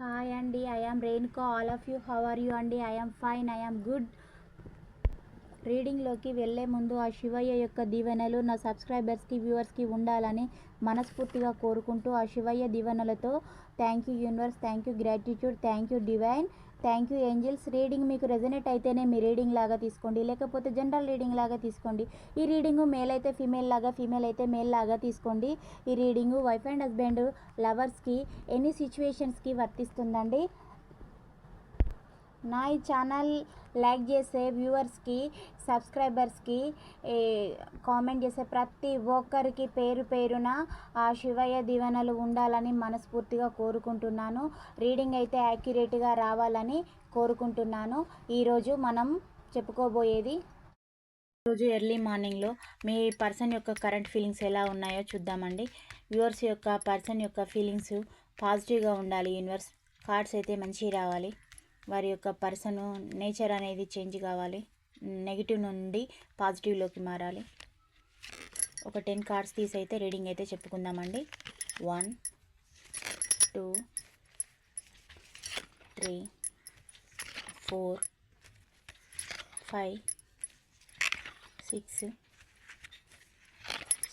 Hi అండి I am Renuka all of you how are you అండి I am fine I am good రీడింగ్లోకి వెళ్ళే ముందు ఆ శివయ్య యొక్క దీవెనలు నా సబ్స్క్రైబర్స్కి వ్యూవర్స్కి ఉండాలని మనస్ఫూర్తిగా కోరుకుంటూ ఆ శివయ్య దీవెనలతో thank you universe thank you gratitude thank you divine thank you angels. Reading మీకు రెజనేట్ అయితేనే మీ రీడింగ్ లాగా తీసుకోండి లేకపోతే జనరల్ రీడింగ్ లాగా తీసుకోండి. ఈ రీడింగు మేల్ అయితే ఫీమేల్ లాగా ఫీమేల్ అయితే మేల్ లాగా తీసుకోండి. ఈ రీడింగు వైఫ్ అండ్ హస్బెండ్ లవర్స్కి ఎన్ని సిచ్యువేషన్స్కి వర్తిస్తుందండి. నా ఈ ఛానల్ లైక్ చేసే వ్యూవర్స్కి సబ్స్క్రైబర్స్కి కామెంట్ చేసే ప్రతి ఒక్కరికి పేరు పేరున ఆ శివయ్య దీవెనలు ఉండాలని మనస్ఫూర్తిగా కోరుకుంటున్నాను. రీడింగ్ అయితే యాక్యురేట్గా రావాలని కోరుకుంటున్నాను. ఈరోజు మనం చెప్పుకోబోయేది రోజు ఎర్లీ మార్నింగ్లో మీ పర్సన్ యొక్క కరెంట్ ఫీలింగ్స్ ఎలా ఉన్నాయో చూద్దామండి. వ్యూవర్స్ యొక్క పర్సన్ యొక్క ఫీలింగ్స్ పాజిటివ్గా ఉండాలి. యూనివర్స్ కార్డ్స్ అయితే మంచిగా రావాలి. వారి యొక్క పర్సన్ నేచర్ అనేది చేంజ్ కావాలి. నెగిటివ్ నుండి పాజిటివ్లోకి మారాలి. ఒక టెన్ కార్డ్స్ తీసి అయితే రీడింగ్ అయితే చెప్పుకుందామండి. One two three four five six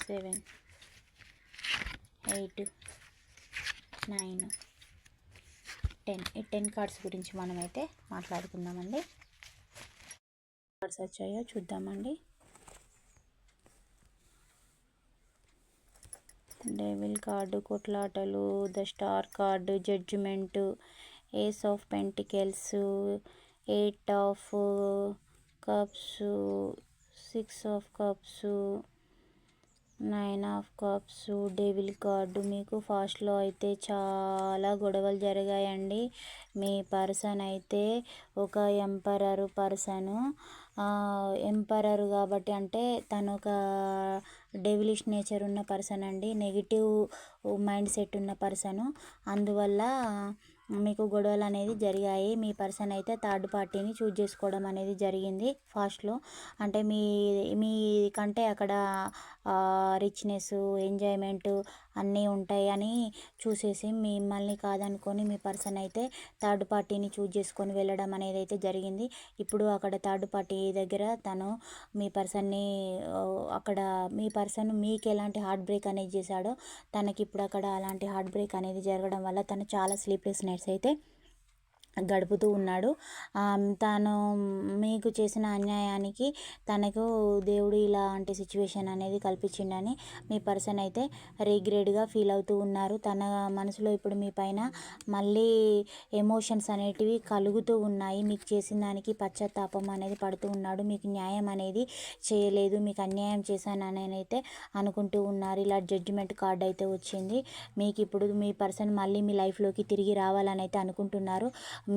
seven eight nine ten ఈ టెన్ కార్డ్స్ గురించి మనమైతే మాట్లాడుకుందామండి. కార్డ్స్ వచ్చాయో చూద్దామండి. డెవిల్ కార్డు కొట్లాటలు the star card judgement ace of pentacles eight of cups six of cups nine of cups devil card మీకు ఫాస్ట్లో అయితే చాలా గొడవలు జరిగాయండి. మీ పర్సన్ అయితే ఒక ఎంపరర్ పర్సను ఎంపరర్ కాబట్టి అంటే తను ఒక డెవిలిష్ నేచర్ ఉన్న పర్సన్ అండి. నెగిటివ్ మైండ్ సెట్ ఉన్న పర్సను అందువల్ల మీకు గొడవలు అనేది జరిగాయి. మీ పర్సన్ అయితే థర్డ్ పార్టీని చూజ్ చేసుకోవడం అనేది జరిగింది ఫాస్ట్లో. అంటే మీ మీ కంటే అక్కడ రిచ్నెస్ ఎంజాయ్మెంట్ అన్నీ ఉంటాయి అని చూసేసి మిమ్మల్ని కాదనుకొని మీ పర్సన్ అయితే థర్డ్ పార్టీని చూజ్ చేసుకొని వెళ్ళడం అనేది అయితే జరిగింది. ఇప్పుడు అక్కడ థర్డ్ పార్టీ దగ్గర తను మీ పర్సన్ని అక్కడ మీ పర్సన్ మీకు ఎలాంటి హార్ట్ బ్రేక్ అనేది చేశాడో తనకి ఇప్పుడు అక్కడ అలాంటి హార్ట్ బ్రేక్ అనేది జరగడం వల్ల తను చాలా స్లీప్లెస్ నైట్స్ అయితే గడుపుతూ ఉన్నాడు. తను మీకు చేసిన అన్యాయానికి తనకు దేవుడు ఇలాంటి సిచ్యువేషన్ అనేది కల్పించిండని మీ పర్సన్ అయితే రిగ్రెట్గా ఫీల్ అవుతూ ఉన్నారు. తన మనసులో ఇప్పుడు మీ పైన మళ్ళీ ఎమోషన్స్ అనేటివి కలుగుతూ ఉన్నాయి. మీకు చేసిన దానికి పశ్చాత్తాపం అనేది పడుతూ ఉన్నాడు. మీకు న్యాయం అనేది చేయలేదు. మీకు అన్యాయం చేశానని అయితే అనుకుంటూ ఉన్నారు. ఇలా జడ్జిమెంట్ కార్డ్ అయితే వచ్చింది. మీకు ఇప్పుడు మీ పర్సన్ మళ్ళీ మీ లైఫ్లోకి తిరిగి రావాలని అయితే అనుకుంటున్నారు.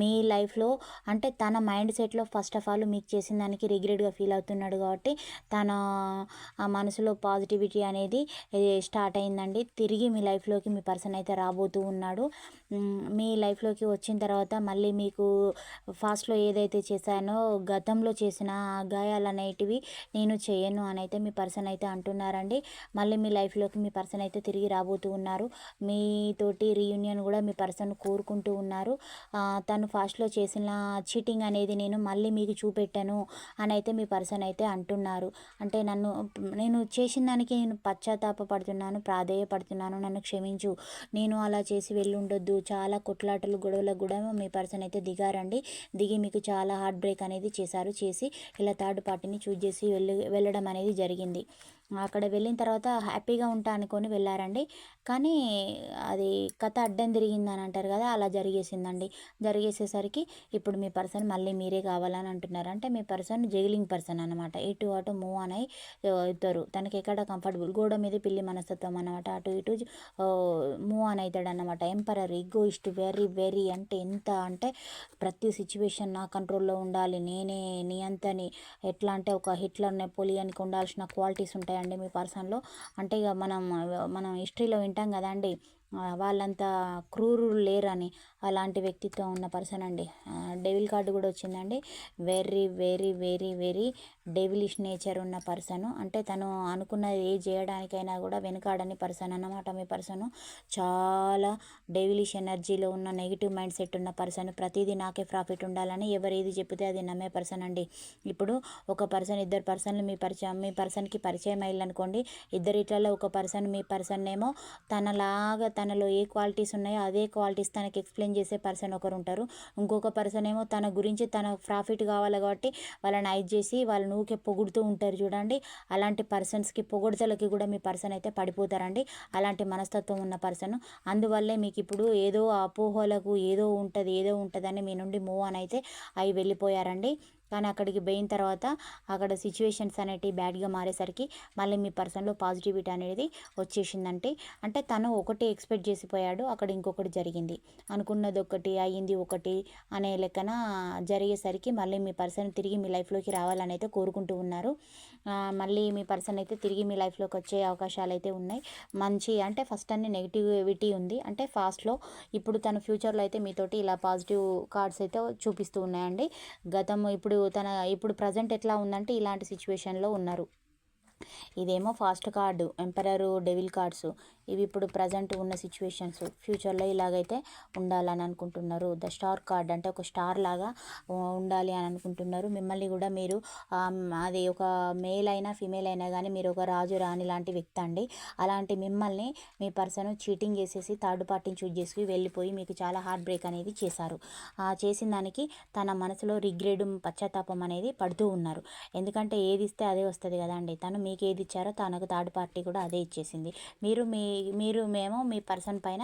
మీ లైఫ్లో అంటే తన మైండ్ సెట్లో ఫస్ట్ ఆఫ్ ఆల్ మీకు చేసిన దానికి రిగ్రెట్గా ఫీల్ అవుతున్నాడు కాబట్టి తన మనసులో పాజిటివిటీ అనేది స్టార్ట్ అయిందండి. తిరిగి మీ లైఫ్లోకి మీ పర్సన్ అయితే రాబోతూ ఉన్నాడు. మీ లైఫ్లోకి వచ్చిన తర్వాత మళ్ళీ మీకు ఫాస్ట్లో ఏదైతే చేశానో గతంలో చేసిన గాయాలు అనేటివి నేను చేయను అని అయితే మీ పర్సన్ అయితే అంటున్నారండి. మళ్ళీ మీ లైఫ్లోకి మీ పర్సన్ అయితే తిరిగి రాబోతూ ఉన్నారు. మీతోటి రీయూనియన్ కూడా మీ పర్సన్ కోరుకుంటూ ఉన్నారు. తను ఫాస్ట్లో చేసిన చీటింగ్ అనేది నేను మళ్ళీ మీకు చూపెట్టాను అని అయితే మీ పర్సన్ అయితే అంటున్నారు. అంటే నన్ను నేను చేసిన దానికి నేను పశ్చాత్తాప పడుతున్నాను ప్రాధేయపడుతున్నాను నన్ను క్షమించు. నేను అలా చేసి వెళ్ళి ఉండొద్దు చాలా కొట్లాటలు గొడవలకు కూడా మీ పర్సన్ అయితే దిగారండి. దిగి మీకు చాలా హార్ట్ బ్రేక్ అనేది చేశారు. చేసి ఇలా థర్డ్ పార్టీని చూజ్ చేసి వెళ్ళి వెళ్ళడం అనేది జరిగింది. అక్కడ వెళ్ళిన తర్వాత హ్యాపీగా ఉంటా అనుకొని వెళ్ళారండి. కానీ అది కథ అడ్డం తిరిగిందని అంటారు కదా అలా జరిగేసిందండి. జరిగేసేసరికి ఇప్పుడు మీ పర్సన్ మళ్ళీ మీరే కావాలని అంటున్నారు. అంటే మీ పర్సన్ జైలింగ్ పర్సన్ అనమాట ఇటు అటు మూవ్ అని అవుతారు తనకి ఎక్కడ కంఫర్టబుల్? గోడ మీద పిల్లి మనస్తత్వం అనమాట అటు ఇటు మూవ్ అని అవుతాడు అనమాట ఎంపరర్ ఇగో ఇష్ట వెరీ వెరీ అంటే ఎంత అంటే ప్రతి సిచ్యువేషన్ నా కంట్రోల్లో ఉండాలి. నేనే నియంతని ఎట్లా అంటే ఒక హిట్లర్ నెపోలియన్కి ఉండాల్సిన క్వాలిటీస్ ఉంటాయి అండి మీ పర్సన్లో. అంటే ఇక మనం మనం హిస్టరీలో వింటాం కదండి. వాళ్ళంతా క్రూరులు లేరని అలాంటి వ్యక్తిత్వం ఉన్న పర్సన్ అండి. డెవిల్ కార్డు కూడా వచ్చిందండి. Very very very very devilish nature ఉన్న పర్సన్. అంటే తను అనుకున్నది ఏ చేయడానికైనా కూడా వెనుకాడని పర్సన్ అన్నమాట మీ పర్సన్. చాలా డెవిలిష్ ఎనర్జీలో ఉన్న నెగిటివ్ మైండ్ సెట్ ఉన్న పర్సన్. ప్రతిదీ నాకే ప్రాఫిట్ ఉండాలని ఎవరు ఏది చెప్తే అది నమ్మే పర్సన్ అండి. ఇప్పుడు ఒక పర్సన్ ఇద్దరు పర్సన్లు మీ పరిచయం మీ పర్సన్కి పరిచయం అయ్యాలనుకోండి ఇద్దరిట్లలో ఒక పర్సన్ మీ పర్సన్ ఏమో తనలాగా తనలో ఏ క్వాలిటీస్ ఉన్నాయో అదే క్వాలిటీస్ తనకి ఎక్స్ప్లెయిన్ చేసే పర్సన్ ఒకరు ఉంటారు ఇంకొక పర్సన్ ఏమో తన గురించి తన ప్రాఫిట్ కావాలి కాబట్టి వాళ్ళని ఐజ్ చేసి వాళ్ళని ఊకే పొగుడుతూ ఉంటారు చూడండి. అలాంటి పర్సన్స్కి పొగుడుతలకి కూడా మీ పర్సన్ అయితే పడిపోతారండి. అలాంటి మనస్తత్వం ఉన్న పర్సన్. అందువల్లే మీకు ఇప్పుడు ఏదో అపోహలకు ఏదో ఉంటుంది ఏదో ఉంటుందని మీ నుండి మూవ్ అని అయితే అవి వెళ్ళిపోయారండి. కానీ అక్కడికి పోయిన తర్వాత అక్కడ సిచ్యువేషన్స్ అనేటివి బ్యాడ్గా మారేసరికి మళ్ళీ మీ పర్సన్లో పాజిటివిటీ అనేది వచ్చేసిందంటే అంటే తను ఒకటి ఎక్స్పెక్ట్ చేసిపోయాడు అక్కడ ఇంకొకటి జరిగింది. అనుకున్నది ఒకటి అయ్యింది ఒకటి అనే లెక్కన జరిగేసరికి మళ్ళీ మీ పర్సన్ తిరిగి మీ లైఫ్లోకి రావాలని అయితే కోరుకుంటూ ఉన్నారు. మళ్ళీ మీ పర్సన్ అయితే తిరిగి మీ లైఫ్లోకి వచ్చే అవకాశాలు అయితే ఉన్నాయి. మంచి అంటే ఫస్ట్ అన్ని నెగిటివిటీ ఉంది. అంటే ఫాస్ట్లో ఇప్పుడు తన ఫ్యూచర్లో అయితే మీతోటి ఇలా పాజిటివ్ కార్డ్స్ అయితే చూపిస్తూ ఉన్నాయండి. గతం ఇప్పుడు తన ఇప్పుడు ప్రజెంట్ ఎట్లా ఉందంటే ఇలాంటి సిచ్యువేషన్లో ఉన్నారు. ఇదేమో past card emperor devil cards. ఇవి ఇప్పుడు ప్రజెంట్ ఉన్న సిచ్యువేషన్స్ ఫ్యూచర్లో ఇలాగైతే ఉండాలని అనుకుంటున్నారు. ద స్టార్ కార్డ్ అంటే ఒక స్టార్ లాగా ఉండాలి అని అనుకుంటున్నారు. మిమ్మల్ని కూడా మీరు అది ఒక మేల్ అయినా ఫిమేల్ అయినా కానీ మీరు ఒక రాజు రాణి లాంటి వ్యక్తి అండి. అలాంటి మిమ్మల్ని మీ పర్సన్ చీటింగ్ చేసేసి థర్డ్ పార్టీని చూజ్ చేసి వెళ్ళిపోయి మీకు చాలా హార్ట్ బ్రేక్ అనేది చేశారు. చేసిన దానికి తన మనసులో రిగ్రెడ్ పశ్చాత్తాపం అనేది పడుతూ ఉన్నారు. ఎందుకంటే ఏది ఇస్తే అదే వస్తుంది కదండి. తను మీకు ఏది ఇచ్చారో తనకు థర్డ్ పార్టీ కూడా అదే ఇచ్చేసింది. మీరు మీ మీరు మేము మీ పర్సన్ పైన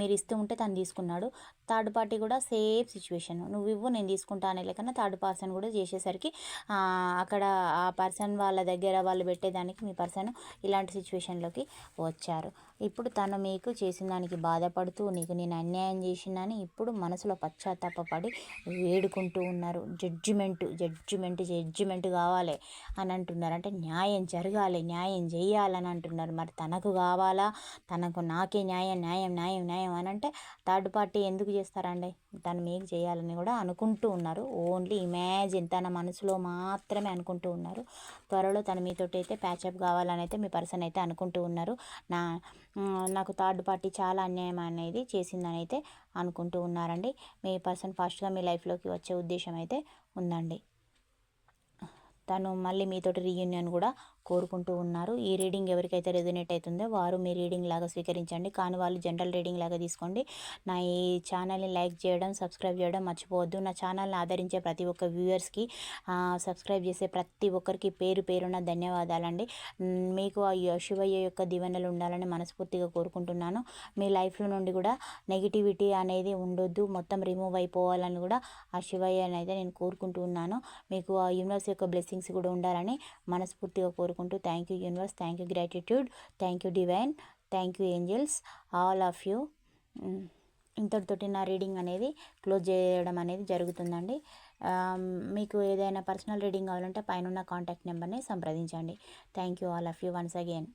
మీరు ఇస్తూ ఉంటే తను తీసుకున్నాడు. థర్డ్ పార్టీ కూడా సేఫ్ సిచ్యువేషన్. నువ్వు ఇవ్వు నేను తీసుకుంటా అనే లేకన్నా థర్డ్ పర్సన్ కూడా చేసేసరికి అక్కడ ఆ పర్సన్ వాళ్ళ దగ్గర వాళ్ళు పెట్టేదానికి మీ పర్సన్ ఇలాంటి సిచ్యువేషన్లోకి వచ్చారు. ఇప్పుడు తను మీకు చేసిన దానికి బాధపడుతూ నీకు నేను అన్యాయం చేసినని ఇప్పుడు మనసులో పశ్చాత్తాపడి వేడుకుంటూ ఉన్నారు. జడ్జిమెంట్ జడ్జిమెంట్ జడ్జిమెంట్ కావాలి అని అంటున్నారు. అంటే న్యాయం జరగాలి న్యాయం చేయాలని అంటున్నారు. మరి తనకు కావాలా? తనకు నాకే న్యాయం న్యాయం న్యాయం న్యాయం అని అంటే థర్డ్ పార్టీ ఎందుకు చేస్తారండి? తను మీకు చేయాలని కూడా అనుకుంటూ ఉన్నారు. ఓన్లీ ఇమాజిన్ తన మనసులో మాత్రమే అనుకుంటూ ఉన్నారు. త్వరలో తను మీతోటి అయితే ప్యాచప్ కావాలని అయితే మీ పర్సన్ అయితే అనుకుంటూ ఉన్నారు. నా నాకు థర్డ్ పార్టీ చాలా అన్యాయం అనేది చేసిందని అయితే అనుకుంటూ ఉన్నారండి. మీ పర్సన్ ఫాస్ట్గా మీ లైఫ్లోకి వచ్చే ఉద్దేశం అయితే ఉందండి. తను మళ్ళీ మీతోటి రీయూనియన్ కూడా కోరుకుంటూ ఉన్నారు. ఈ రీడింగ్ ఎవరికైతే రెజినేట్ అవుతుందో వారు మీ రీడింగ్ లాగా స్వీకరించండి. కానీ వాళ్ళు జనరల్ రీడింగ్ లాగా తీసుకోండి. నా ఈ ఛానల్ని లైక్ చేయడం సబ్స్క్రైబ్ చేయడం మర్చిపోవద్దు. నా ఛానల్ని ఆదరించే ప్రతి ఒక్క వ్యూవర్స్కి సబ్స్క్రైబ్ చేసే ప్రతి ఒక్కరికి పేరు పేరున ధన్యవాదాలండి. మీకు ఆ శివయ్య యొక్క దీవెనలు ఉండాలని మనస్ఫూర్తిగా కోరుకుంటున్నాను. మీ లైఫ్లో నుండి కూడా నెగిటివిటీ అనేది ఉండొద్దు. మొత్తం రిమూవ్ అయిపోవాలని కూడా ఆ శివయ్య అయితే నేను కోరుకుంటూ ఉన్నాను. మీకు ఆ యూనివర్స్ యొక్క బ్లెస్సింగ్స్ కూడా ఉండాలని మనస్ఫూర్తిగా కోరుకుంటున్నాను. కోరుకుంటూ thank you universe thank you gratitude thank you divine thank you angels all of you ఇంతటితోటి నా రీడింగ్ అనేది క్లోజ్ చేయడం అనేది జరుగుతుందండి. మీకు ఏదైనా పర్సనల్ రీడింగ్ కావాలంటే పైన కాంటాక్ట్ నెంబర్ని సంప్రదించండి. Thank you all of you once again